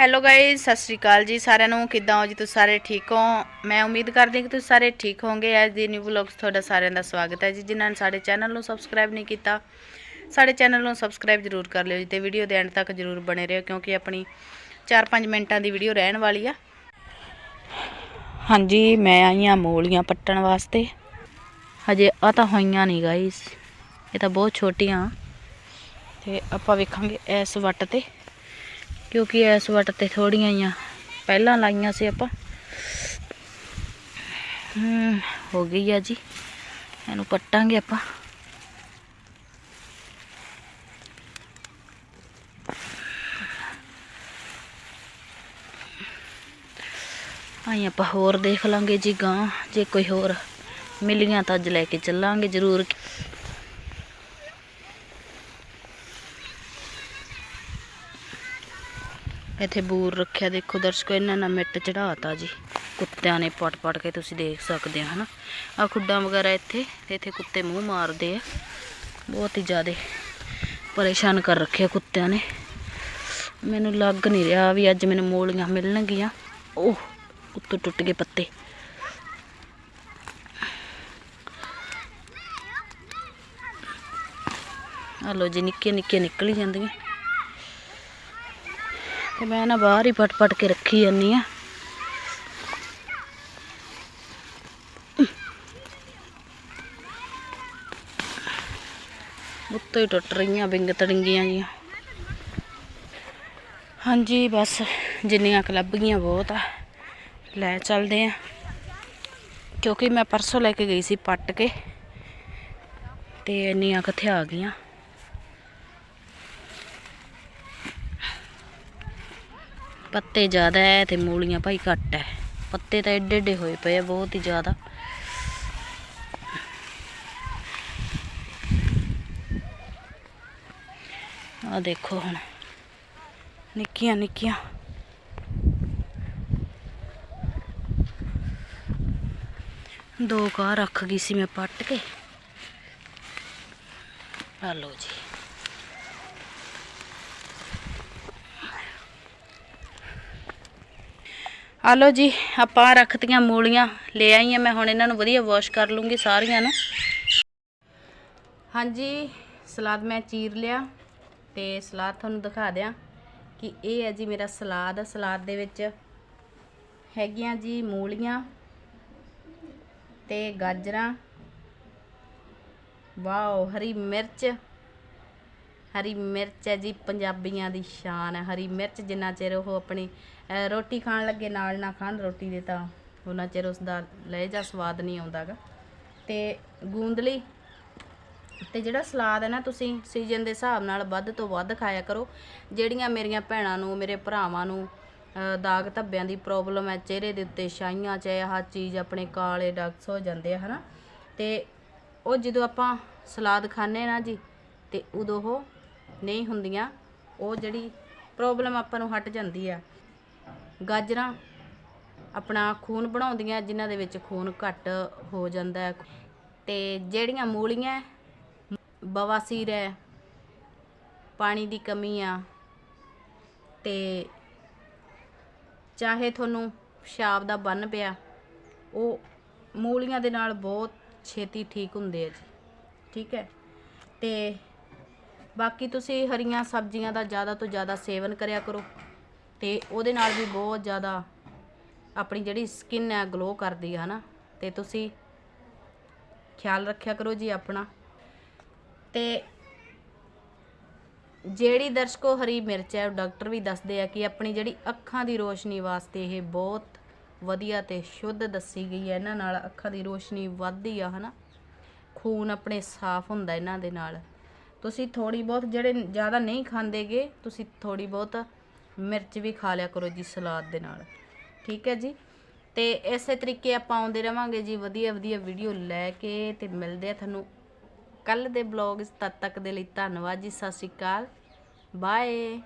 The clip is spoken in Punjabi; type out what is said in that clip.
ਹੈਲੋ ਗਾਇਜ਼ ਸਤਿ ਸ਼੍ਰੀ ਅਕਾਲ ਜੀ ਸਾਰਿਆਂ ਨੂੰ। ਕਿੱਦਾਂ ਹੋ ਜੀ ਤੁਸੀਂ ਸਾਰੇ ਠੀਕ ਹੋ? ਮੈਂ ਉਮੀਦ ਕਰਦੀ ਕਿ ਤੁਸੀਂ ਸਾਰੇ ਠੀਕ ਹੋਵੋਗੇ। ਅੱਜ ਦੀ ਨਿਊ ਵਲੌਗਸ ਤੁਹਾਡਾ ਸਾਰਿਆਂ ਦਾ ਸਵਾਗਤ ਹੈ ਜੀ। ਜਿਨ੍ਹਾਂ ਨੇ ਸਾਡੇ ਚੈਨਲ ਨੂੰ ਸਬਸਕ੍ਰਾਈਬ ਨਹੀਂ ਕੀਤਾ, ਸਾਡੇ ਚੈਨਲ ਨੂੰ ਸਬਸਕ੍ਰਾਈਬ ਜ਼ਰੂਰ ਕਰ ਲਿਓ ਜੀ ਤੇ ਵੀਡੀਓ ਦੇ ਐਂਡ ਤੱਕ ਜ਼ਰੂਰ ਬਣੇ ਰਹੋ ਕਿਉਂਕਿ ਆਪਣੀ 4-5 ਮਿੰਟਾਂ ਦੀ ਵੀਡੀਓ ਰਹਿਣ ਵਾਲੀ ਆ। ਹਾਂਜੀ, ਮੈਂ ਆਈ ਹਾਂ ਮੂਲੀਆਂ ਪੱਟਣ ਵਾਸਤੇ। ਹਜੇ ਆ ਤਾਂ ਹੋਈਆਂ ਨਹੀਂ ਗਾਇਜ਼ ਇਹ ਤਾਂ ਬਹੁਤ ਛੋਟੀਆਂ। ਤੇ ਆਪਾਂ ਵੇਖਾਂਗੇ ਇਸ ਵੱਟ ਤੇ। ਕਿਉਂਕਿ ਇਸ ਵੱਟ ਤੇ ਥੋੜੀਆਂ ਹੀ ਆ। ਪਹਿਲਾਂ ਲਾਈਆਂ ਸੀ ਆਪਾਂ। ਹੋ ਗਈ ਆ ਜੀ। ਇਹਨੂੰ ਪੱਟਾਂਗੇ ਆਪਾਂ। ਆਈ ਆਪਾਂ ਹੋਰ ਦੇਖ ਲਾਂਗੇ ਜੀ ਗਾਂ ਜੇ ਕੋਈ ਹੋਰ ਮਿਲੀਆਂ ਤਾਂ ਅੱਜ ਲੈ ਕੇ ਚੱਲਾਂਗੇ ਜ਼ਰੂਰ। ਇੱਥੇ ਬੂਰ ਰੱਖਿਆ, ਦੇਖੋ ਦਰਸ਼ਕੋ ਇਹਨਾਂ ਨਾਲ ਮਿੱਟ ਚੜਾਤਾ ਜੀ। ਕੁੱਤਿਆਂ ਨੇ ਪਟ ਪਟ ਕੇ ਤੁਸੀਂ ਦੇਖ ਸਕਦੇ ਹੋ, ਹਨਾ? ਆ ਖੁੱਡਾਂ ਵਗੈਰਾ ਇੱਥੇ, ਤੇ ਇੱਥੇ ਕੁੱਤੇ ਮੂੰਹ ਮਾਰਦੇ ਆ। ਬਹੁਤ ਹੀ ਜ਼ਿਆਦਾ ਪਰੇਸ਼ਾਨ ਕਰ ਰੱਖਿਆ ਕੁੱਤਿਆਂ ਨੇ। ਮੈਨੂੰ ਲੱਗ ਨਹੀਂ ਰਿਹਾ ਵੀ ਅੱਜ ਮੈਨੂੰ ਮੋਲੀਆਂ ਮਿਲਣਗੀਆਂ। ਉਹ ਉੱਤੋਂ ਟੁੱਟ ਗਏ ਪੱਤੇ। ਆ ਲੋ ਜੀ ਨਿੱਕੇ ਨਿੱਕੇ ਨਿਕਲੀ ਜਾਂਦੀਆਂ। ਤੇ ਮੈਂ ਨਾ ਬਾਹਰ ਹੀ ਪਟ ਪਟ ਕੇ ਰੱਖੀ ਜਾਂਦੀ ਆ। ਉੱਤੋਂ ਹੀ ਟੁੱਟ ਰਹੀਆਂ ਬਿੰਗ ਤੜੰਗੀਆਂ ਜੀਆਂ। ਹਾਂਜੀ, ਬਸ ਜਿੰਨੀਆਂ ਕੁ ਲੱਭ ਗਈਆਂ ਬਹੁਤ ਆ। ਲੈ ਚੱਲਦੇ ਆ। ਕਿਉਂਕਿ ਮੈਂ ਪਰਸੋਂ ਲੈ ਕੇ ਗਈ ਸੀ ਪੱਟ ਕੇ, ਤੇ ਇੰਨੀਆਂ ਕਿੱਥੇ ਆ ਗਈਆਂ। ਪੱਤੇ ਜ਼ਿਆਦਾ ਹੈ ਤੇ ਮੂਲੀਆਂ ਭਾਈ ਘੱਟ ਹੈ ਪੱਤੇ ਤਾਂ ਏਡੇ ਏਡੇ ਹੋਏ ਪਏ ਆ ਬਹੁਤ ਹੀ ਜ਼ਿਆਦਾ ਆ ਦੇਖੋ ਹੁਣ ਨਿੱਕੀਆਂ ਨਿੱਕੀਆਂ ਦੋ ਕਾ ਰੱਖ ਗਈ ਸੀ ਮੈਂ ਪੱਟ ਕੇ ਆ ਲਓ ਜੀ ਆ ਲਓ ਜੀ, ਆਪਾਂ ਰੱਖਤੀਆਂ ਮੂਲੀਆਂ ਲੈ ਆਈ ਆ। ਮੈਂ ਹੁਣ ਇਹਨਾਂ ਨੂੰ ਵਧੀਆ ਵਾਸ਼ ਕਰ ਲੂੰਗੀ ਸਾਰੀਆਂ ਨੂੰ। ਹਾਂਜੀ, ਸਲਾਦ ਮੈਂ ਚੀਰ ਲਿਆ ਤੇ ਸਲਾਦ ਤੁਹਾਨੂੰ ਦਿਖਾ ਦਿਆਂ ਕਿ ਇਹ ਹੈ ਜੀ ਮੇਰਾ ਸਲਾਦ। ਸਲਾਦ ਦੇ ਵਿੱਚ ਹੈਗੀਆਂ ਜੀ ਮੂਲੀਆਂ ਤੇ ਗਾਜਰਾਂ, ਵਾਓ, ਹਰੀ ਮਿਰਚ ਹਰੀ ਮਿਰਚ ਹੈ ਜੀ, ਪੰਜਾਬੀਆਂ ਦੀ ਸ਼ਾਨ ਹੈ। ਹਰੀ ਮਿਰਚ ਜਿੰਨਾ ਚਿਰ ਉਹ ਆਪਣੀ ਰੋਟੀ ਖਾਣ ਲੱਗੇ, ਨਾਲ ਨਾ ਖਾਣ ਰੋਟੀ ਦੇ ਤਾਂ ਉਹਨਾਂ ਚਿਰ ਉਸ ਦਾ ਲਹਿਜਾ ਸਵਾਦ ਨਹੀਂ ਆਉਂਦਾਗਾ। ਤੇ ਗੂੰਦਲੀ, ਤੇ ਜਿਹੜਾ ਸਲਾਦ ਹੈ ਨਾ, ਤੁਸੀਂ ਸੀਜ਼ਨ ਦੇ ਹਿਸਾਬ ਨਾਲ ਵੱਧ ਤੋਂ ਵੱਧ ਖਾਇਆ ਕਰੋ। ਜਿਹੜੀਆਂ ਮੇਰੀਆਂ ਭੈਣਾਂ ਨੂੰ, ਮੇਰੇ ਭਰਾਵਾਂ ਨੂੰ ਦਾਗ ਧੱਬਿਆਂ ਦੀ ਪ੍ਰੋਬਲਮ ਹੈ, ਚਿਹਰੇ ਦੇ ਉੱਤੇ ਛਾਈਆਂ ਚ ਆਹ ਚੀਜ਼ ਆਪਣੇ ਕਾਲੇ ਡਾਕਸ ਹੋ ਜਾਂਦੇ ਆ, ਹਨਾ। ਤੇ ਉਹ ਜਦੋਂ ਆਪਾਂ ਸਲਾਦ ਖਾਣੇ ਨਾ ਜੀ, ਤੇ ਉਦੋਂ ਉਹ ਨਹੀਂ ਹੁੰਦੀਆਂ, ਉਹ ਜਿਹੜੀ ਪ੍ਰੋਬਲਮ ਆਪਾਂ ਨੂੰ ਹਟ ਜਾਂਦੀ ਆ। ਗਾਜਰਾਂ ਆਪਣਾ ਖੂਨ ਬਣਾਉਂਦੀਆਂ, ਜਿਨ੍ਹਾਂ ਦੇ ਵਿੱਚ ਖੂਨ ਘੱਟ ਹੋ ਜਾਂਦਾ ਹੈ। ਤੇ ਜਿਹੜੀਆਂ ਮੂਲੀਆਂ ਬਵਾਸੀਰ ਹੈ, ਪਾਣੀ ਦੀ ਕਮੀ ਆ, ਤੇ ਚਾਹੇ ਤੁਹਾਨੂੰ ਪਿਸ਼ਾਬ ਦਾ ਬੰਨ ਪਿਆ, ਉਹ ਮੂਲੀਆਂ ਦੇ ਨਾਲ ਬਹੁਤ ਛੇਤੀ ਠੀਕ ਹੁੰਦੇ ਆ ਜੀ। ਠੀਕ ਹੈ? ਤੇ ਬਾਕੀ ਤੁਸੀਂ ਹਰੀਆਂ ਸਬਜ਼ੀਆਂ ਦਾ ਜ਼ਿਆਦਾ ਤੋਂ ਜ਼ਿਆਦਾ ਸੇਵਨ ਕਰਿਆ ਕਰੋ ਤੇ ਉਹਦੇ ਨਾਲ ਵੀ ਬਹੁਤ ਜ਼ਿਆਦਾ ਆਪਣੀ ਜਿਹੜੀ ਸਕਿਨ ਹੈ ਗਲੋ ਕਰਦੀ ਹੈ ਨਾ ਤੇ ਤੁਸੀਂ ਖਿਆਲ ਰੱਖਿਆ ਕਰੋ ਜੀ ਆਪਣਾ। ਤੇ ਜਿਹੜੀ ਦਰਸ਼ਕੋ ਹਰੀ ਮਿਰਚ ਹੈ, ਉਹ ਡਾਕਟਰ ਵੀ ਦੱਸਦੇ ਆ ਕਿ ਆਪਣੀ ਜਿਹੜੀ ਅੱਖਾਂ ਦੀ ਰੋਸ਼ਨੀ ਵਾਸਤੇ ਇਹ ਬਹੁਤ ਵਧੀਆ ਤੇ ਸ਼ੁੱਧ ਦੱਸੀ ਗਈ ਹੈ। ਇਹਨਾਂ ਨਾਲ ਅੱਖਾਂ ਦੀ ਰੋਸ਼ਨੀ ਵੱਧਦੀ ਆ, ਹਨਾ? ਖੂਨ ਆਪਣੇ ਸਾਫ਼ ਹੁੰਦਾ ਇਹਨਾਂ ਦੇ ਨਾਲ। ਤੁਸੀਂ ਥੋੜੀ ਬਹੁਤ ਜਿਹੜੇ ਜ਼ਿਆਦਾ ਨਹੀਂ ਖਾਂਦੇਗੇ, ਤੁਸੀਂ ਥੋੜੀ ਬਹੁਤ ਮਿਰਚ ਵੀ ਖਾ ਲਿਆ ਕਰੋ ਜੀ ਸਲਾਦ ਦੇ ਨਾਲ। ਠੀਕ ਹੈ ਜੀ? ਤੇ ਇਸੇ ਤਰੀਕੇ ਆਪਾਂ ਆਉਂਦੇ ਰਵਾਂਗੇ ਜੀ ਵਧੀਆ ਵਧੀਆ ਵੀਡੀਓ ਲੈ ਕੇ ਤੇ ਮਿਲਦੇ ਆ ਤੁਹਾਨੂੰ ਕੱਲ ਦੇ ਬਲੌਗਸ ਤਦ ਤੱਕ ਦੇ ਲਈ ਧੰਨਵਾਦ ਜੀ, ਸਤਿ ਸ਼੍ਰੀ ਅਕਾਲ। ਬਾਏ।